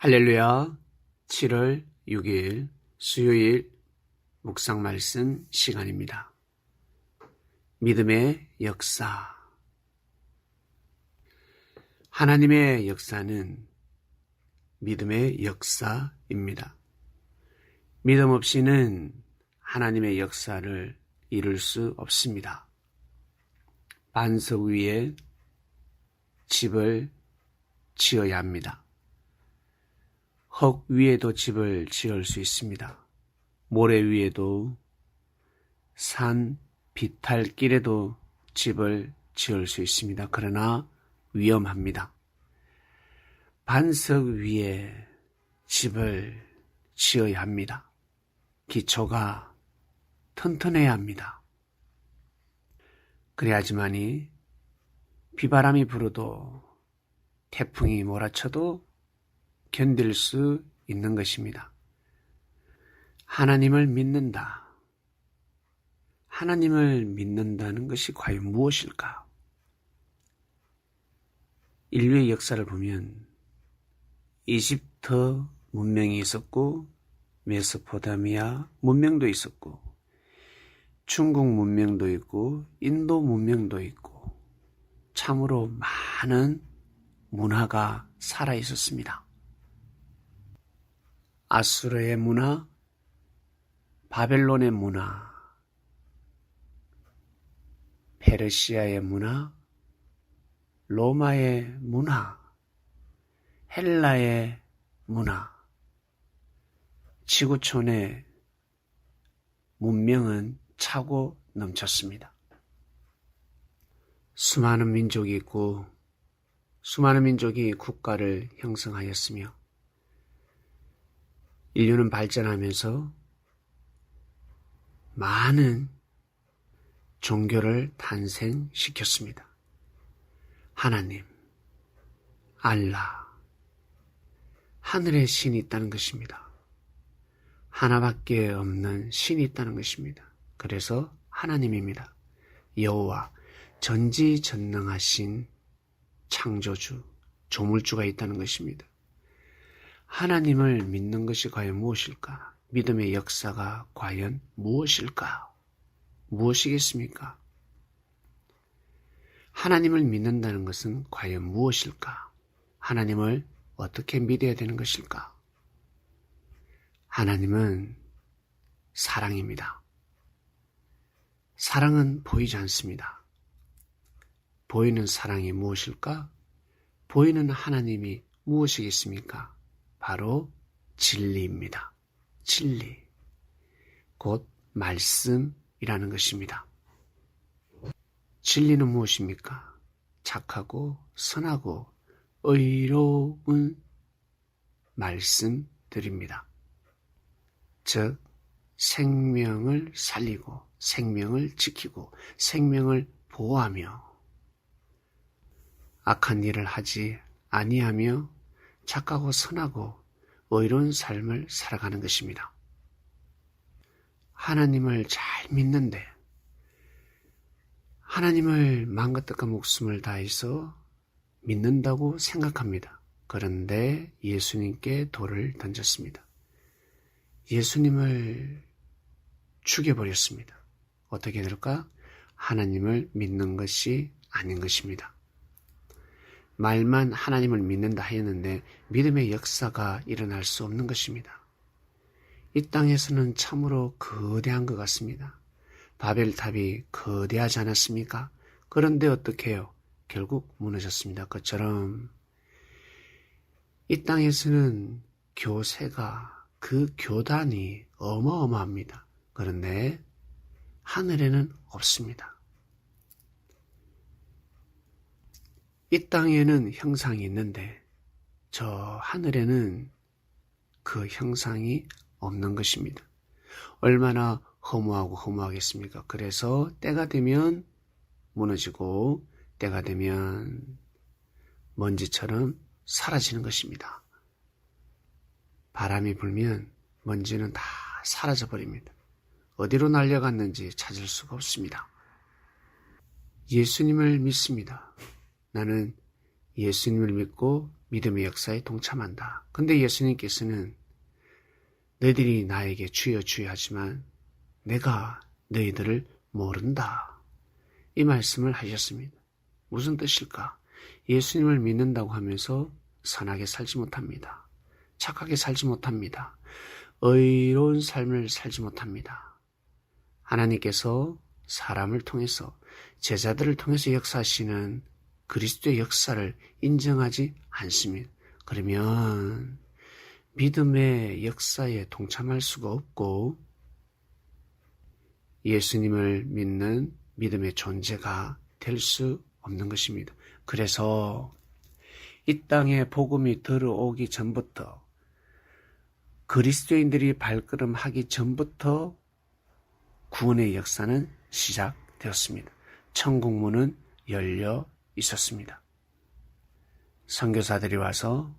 할렐루야. 7월 6일 수요일 묵상 말씀 시간입니다. 믿음의 역사. 하나님의 역사는 믿음의 역사입니다. 믿음 없이는 하나님의 역사를 이룰 수 없습니다. 반석 위에 집을 지어야 합니다. 흙 위에도 집을 지을 수 있습니다. 모래 위에도 산 비탈길에도 집을 지을 수 있습니다. 그러나 위험합니다. 반석 위에 집을 지어야 합니다. 기초가 튼튼해야 합니다. 그래야지만이 비바람이 불어도 태풍이 몰아쳐도 견딜 수 있는 것입니다. 하나님을 믿는다. 하나님을 믿는다는 것이 과연 무엇일까? 인류의 역사를 보면 이집트 문명이 있었고 메소포타미아 문명도 있었고 중국 문명도 있고 인도 문명도 있고 참으로 많은 문화가 살아 있었습니다. 아수르의 문화, 바벨론의 문화, 페르시아의 문화, 로마의 문화, 헬라의 문화, 지구촌의 문명은 차고 넘쳤습니다. 수많은 민족이 있고 수많은 민족이 국가를 형성하였으며 인류는 발전하면서 많은 종교를 탄생시켰습니다. 하나님, 알라, 하늘에 신이 있다는 것입니다. 하나밖에 없는 신이 있다는 것입니다. 그래서 하나님입니다. 여호와 전지전능하신 창조주, 조물주가 있다는 것입니다. 하나님을 믿는 것이 과연 무엇일까? 믿음의 역사가 과연 무엇일까? 무엇이겠습니까? 하나님을 믿는다는 것은 과연 무엇일까? 하나님을 어떻게 믿어야 되는 것일까? 하나님은 사랑입니다. 사랑은 보이지 않습니다. 보이는 사랑이 무엇일까? 보이는 하나님이 무엇이겠습니까? 바로 진리입니다. 진리. 곧 말씀이라는 것입니다. 진리는 무엇입니까? 착하고 선하고 의로운 말씀들입니다. 즉, 생명을 살리고 생명을 지키고 생명을 보호하며 악한 일을 하지 아니하며 착하고 선하고 의로운 삶을 살아가는 것입니다. 하나님을 잘 믿는데 하나님을 뜻과 목숨을 다해서 믿는다고 생각합니다. 그런데 예수님께 돌을 던졌습니다. 예수님을 죽여버렸습니다. 어떻게 될까? 하나님을 믿는 것이 아닌 것입니다. 말만 하나님을 믿는다 하였는데 믿음의 역사가 일어날 수 없는 것입니다. 이 땅에서는 참으로 거대한 것 같습니다. 바벨탑이 거대하지 않았습니까? 그런데 어떻게 해요? 결국 무너졌습니다. 그처럼 이 땅에서는 교세가 그 교단이 어마어마합니다. 그런데 하늘에는 없습니다. 이 땅에는 형상이 있는데 저 하늘에는 그 형상이 없는 것입니다. 얼마나 허무하고 허무하겠습니까? 그래서 때가 되면 무너지고 때가 되면 먼지처럼 사라지는 것입니다. 바람이 불면 먼지는 다 사라져 버립니다. 어디로 날려갔는지 찾을 수가 없습니다. 예수님을 믿습니다. 나는 예수님을 믿고 믿음의 역사에 동참한다. 근데 예수님께서는 너희들이 나에게 주여 주여 하지만 내가 너희들을 모른다. 이 말씀을 하셨습니다. 무슨 뜻일까? 예수님을 믿는다고 하면서 선하게 살지 못합니다. 착하게 살지 못합니다. 의로운 삶을 살지 못합니다. 하나님께서 사람을 통해서 제자들을 통해서 역사하시는 그리스도의 역사를 인정하지 않습니다. 그러면 믿음의 역사에 동참할 수가 없고 예수님을 믿는 믿음의 존재가 될 수 없는 것입니다. 그래서 이 땅에 복음이 들어오기 전부터 그리스도인들이 발걸음하기 전부터 구원의 역사는 시작되었습니다. 천국문은 열려 있었습니다. 선교사들이 와서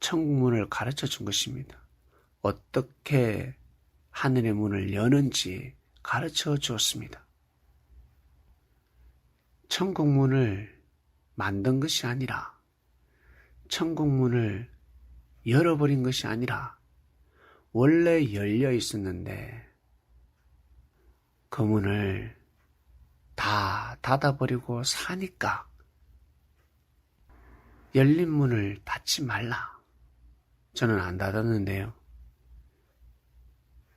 천국문을 가르쳐 준 것입니다. 어떻게 하늘의 문을 여는지 가르쳐 주었습니다. 천국문을 만든 것이 아니라 천국문을 열어버린 것이 아니라 원래 열려 있었는데 그 문을 다 닫아버리고 사니까 열린 문을 닫지 말라. 저는 안 닫았는데요.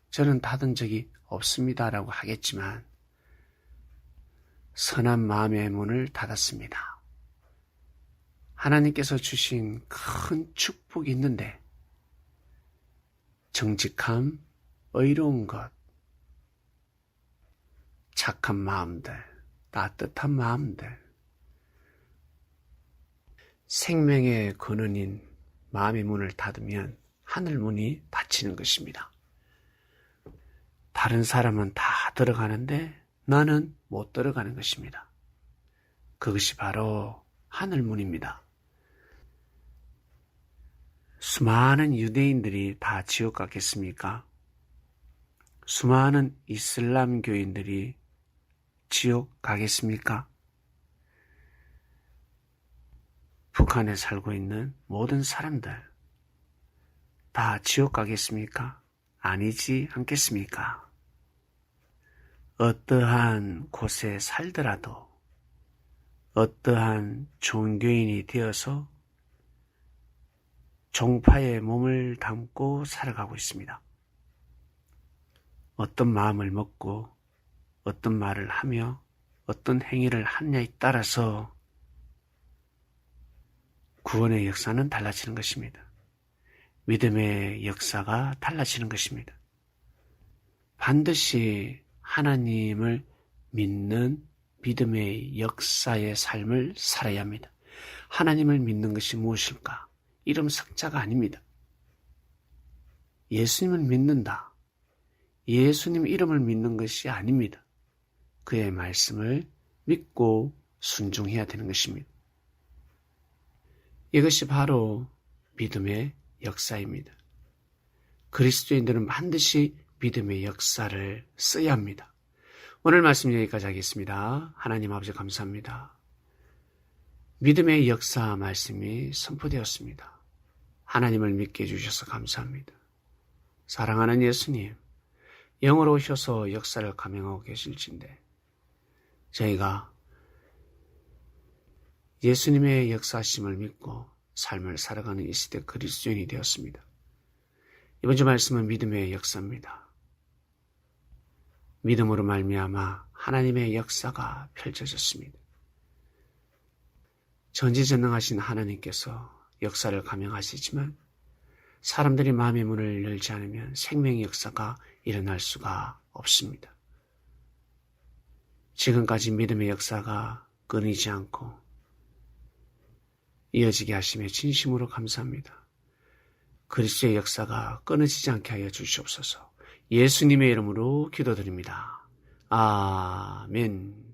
저는 닫은 적이 없습니다라고 하겠지만 선한 마음의 문을 닫았습니다. 하나님께서 주신 큰 축복이 있는데 정직함, 의로운 것, 착한 마음들, 따뜻한 마음들, 생명의 근원인 마음의 문을 닫으면 하늘 문이 닫히는 것입니다. 다른 사람은 다 들어가는데 나는 못 들어가는 것입니다. 그것이 바로 하늘 문입니다. 수많은 유대인들이 다 지옥 갔겠습니까? 수많은 이슬람 교인들이 지옥 가겠습니까? 북한에 살고 있는 모든 사람들 다 지옥 가겠습니까? 아니지 않겠습니까? 어떠한 곳에 살더라도 어떠한 종교인이 되어서 종파에 몸을 담고 살아가고 있습니다. 어떤 마음을 먹고 어떤 말을 하며 어떤 행위를 하느냐에 따라서 구원의 역사는 달라지는 것입니다. 믿음의 역사가 달라지는 것입니다. 반드시 하나님을 믿는 믿음의 역사의 삶을 살아야 합니다. 하나님을 믿는 것이 무엇일까? 이름 석자가 아닙니다. 예수님을 믿는다. 예수님 이름을 믿는 것이 아닙니다. 그의 말씀을 믿고 순종해야 되는 것입니다. 이것이 바로 믿음의 역사입니다. 그리스도인들은 반드시 믿음의 역사를 써야 합니다. 오늘 말씀 여기까지 하겠습니다. 하나님 아버지 감사합니다. 믿음의 역사 말씀이 선포되었습니다. 하나님을 믿게 해주셔서 감사합니다. 사랑하는 예수님, 영으로 오셔서 역사를 감행하고 계실진데, 저희가 예수님의 역사심을 믿고 삶을 살아가는 이 시대 그리스도인이 되었습니다. 이번 주 말씀은 믿음의 역사입니다. 믿음으로 말미암아 하나님의 역사가 펼쳐졌습니다. 전지전능하신 하나님께서 역사를 감행하시지만 사람들이 마음의 문을 열지 않으면 생명의 역사가 일어날 수가 없습니다. 지금까지 믿음의 역사가 끊이지 않고 이어지게 하심에 진심으로 감사합니다. 그리스도의 역사가 끊어지지 않게 하여 주시옵소서. 예수님의 이름으로 기도드립니다. 아멘.